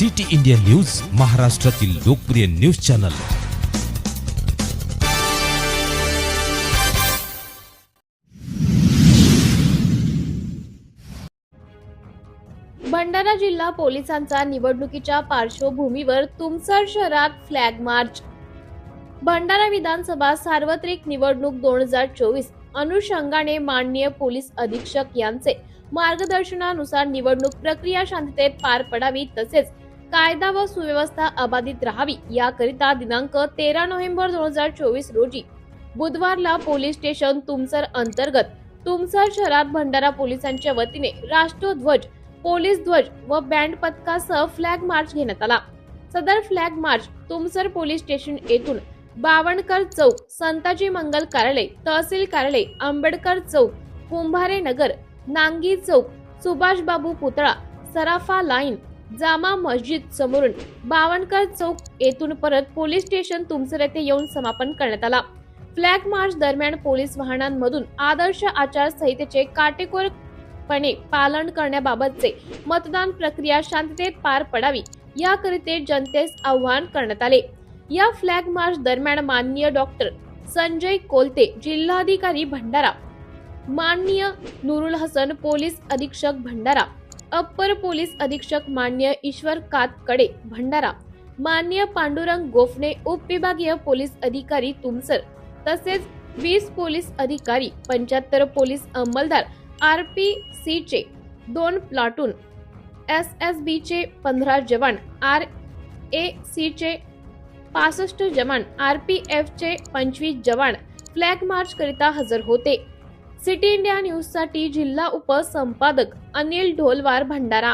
City India news महाराष्ट्रातील लोकप्रिय news channel. Bhandara जिल्हा पोलिसांचा निवडणुकीच्या पार्श्वभूमीवर तुमसर शहरात फ्लॅग मार्च भंडारा विधानसभा सार्वत्रिक निवडणूक दोन हजार चोवीस अनुषंगाने माननीय पोलीस अधीक्षक यांचे मार्गदर्शनानुसार निवडणूक प्रक्रिया शांततेत पार पडावी तसेच कायदा व सुव्यवस्था अबाधित राहावी याकरिता दिनांक तेरा नोव्हेंबर दोन हजार चोवीस रोजी बुधवारला पोलीस स्टेशन तुमसर अंतर्गत तुमसर शहरात भंडारा पोलिसांच्या वतीने राष्ट्रध्वज पोलीस ध्वज व बँड पथकासह फ्लॅग मार्च घेण्यात आला. सदर flag march Tumsar police station येथून बावणकर चौक संताजी मंगल कार्यालय तहसील कार्यालय आंबेडकर चौक कुंभारे नगर नांगी चौक सुभाष बाबू पुतळा सराफा लाईन जामा मस्जिद समोरून बावणकर चौक येथून परत पोलीस स्टेशन तुमसर येथे येऊन समापन करण्यात आला. फ्लॅग मार्च दरम्यान पोलीस वाहनांमधून आदर्श आचारसंहितेचे काटेकोरपणे पालन करण्याबाबतचे मतदान प्रक्रिया शांततेत पार पडावी याकरिते जनतेस आव्हान करण्यात आले. या फ्लॅग मार्च दरम्यान माननीय डॉक्टर संजय कोलते जिल्हाधिकारी भंडारा माननीय नुरुल हसन पोलीस अधीक्षक भंडारा अप्पर पोलीस अधीक्षक मान्य ईश्वर कातकडे भंडारा मान्य पांडुरंग गोफणे उपविभागीय पोलीस अधिकारी तुमसर तसेच वीस पोलीस अधिकारी पंच्याहत्तर पोलीस अंमलदार आर पी सी चे दोन प्लाटून एस एस बी चे पंधरा जवान आर ए सी चे पासष्ट जवान आर पी एफ चे पंचवीस जवान फ्लॅग मार्च करिता हजर होते. सिटी इंडिया न्यूजसाठी जिल्हा उपसंपादक अनिल ढोलवार भंडारा.